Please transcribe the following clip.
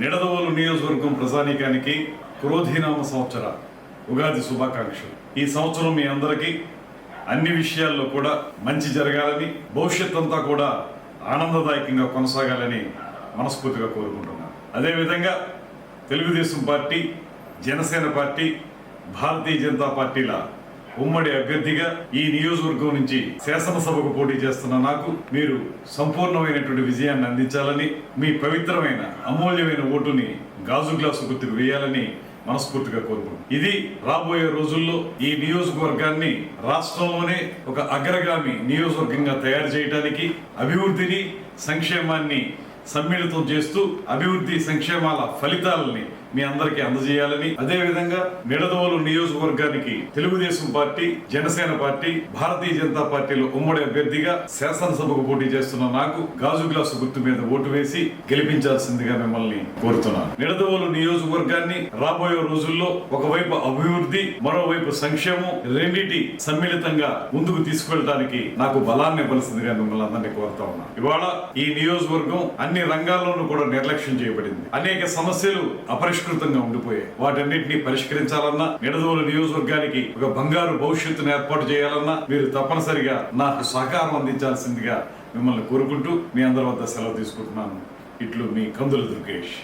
నిడదవోలు నియోజకవర్గం ప్రజానీకానికి క్రోధీనామ సంవత్సర ఉగాది శుభాకాంక్షలు. ఈ సంవత్సరం మీ అందరికీ అన్ని విషయాల్లో కూడా మంచి జరగాలని భవిష్యత్ అంతా కూడా ఆనందదాయకంగా కొనసాగాలని మనస్ఫూర్తిగా కోరుకుంటున్నాను. అదేవిధంగా తెలుగుదేశం పార్టీ జనసేన పార్టీ భారతీయ జనతా పార్టీల ఉమ్మడి అభ్యర్థిగా ఈ నియోజకవర్గం నుంచి శాసనసభకు పోటీ చేస్తున్న నాకు మీరు సంపూర్ణమైనటువంటి విజయాన్ని అందించాలని మీ పవిత్రమైన అమూల్యమైన ఓటుని గాజు గ్లాసు గుర్తుకు వేయాలని మనస్ఫూర్తిగా కోరుకుంటున్నాను. ఇది రాబోయే రోజుల్లో ఈ నియోజకవర్గాన్ని రాష్ట్రంలోనే ఒక అగ్రగామి నియోజకవర్గంగా తయారు చేయడానికి అభివృద్ధిని సంక్షేమాన్ని సమ్మిళితం చేస్తూ అభివృద్ధి సంక్షేమాల ఫలితాలని మీ అందరికీ అందజేయాలని అదే విధంగా నిడదవోలు నియోజకవర్గానికి తెలుగుదేశం పార్టీ జనసేన పార్టీ భారతీయ జనతా పార్టీలో ఉమ్మడి అభ్యర్థిగా శాసనసభకు పోటీ చేస్తున్న నాకు గాజు గ్లాసు గుర్తు మీద ఓటు వేసి గెలిపించాల్సిందిగా మిమ్మల్ని కోరుతున్నాను. నిడదవోలు నియోజకవర్గాన్ని రాబోయే రోజుల్లో ఒకవైపు అభివృద్ధి మరోవైపు సంక్షేమం రెండింటి సమ్మిళితంగా ముందుకు తీసుకెళ్ళడానికి నాకు బలాన్ని ఇవ్వాల్సిందిగా మిమ్మల్ని అందరినీ కోరుతా ఉన్నాను ఇవాళ ఈ నియోజకవర్గం అన్ని రంగాల్లోనూ కూడా నిర్లక్ష్యం చేయబడింది. అనేక సమస్యలు అపరిష్కృతంగా ఉండిపోయాయి. వాటన్నిటిని పరిష్కరించాలన్నా నిడదవోలు నియోజకవర్గానికి ఒక బంగారు భవిష్యత్తును ఏర్పాటు చేయాలన్నా మీరు తప్పనిసరిగా నాకు సహకారం అందించాల్సిందిగా మిమ్మల్ని కోరుకుంటూ మీ అందరి వద్ద సెలవు తీసుకుంటున్నాను. ఇట్లు మీ కందుల దుర్గేష్.